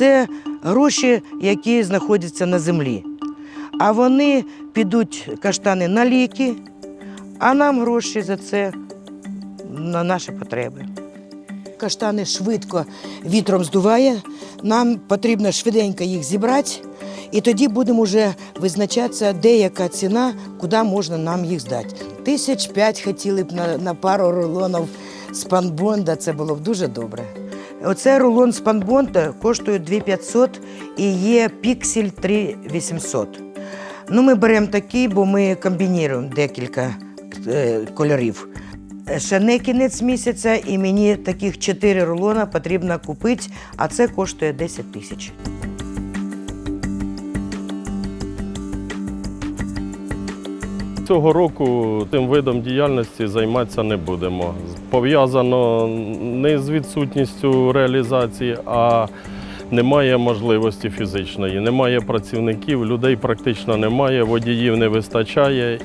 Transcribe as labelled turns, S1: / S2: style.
S1: це гроші, які знаходяться на землі. А вони підуть каштани на ліки, а нам гроші за це на наші потреби. Каштани швидко вітром здуває. Нам потрібно швиденько їх зібрати, і тоді будемо вже визначатися, де яка ціна, куди можна нам їх здати. Тисяч п'ять хотіли б на, на пару рулонів з панбонда, це було б дуже добре. Оце рулон з панбонта коштує 2500 і є піксель 3800. Ну, ми беремо такий, бо ми комбінуємо декілька е, кольорів. Ще не кінець місяця, і мені таких 4 рулона потрібно купити, а це коштує 10 тисяч.
S2: Цього року тим видом діяльності займатися не будемо. Пов'язано не з відсутністю реалізації, а немає можливості фізичної, немає працівників, людей практично немає, водіїв не вистачає.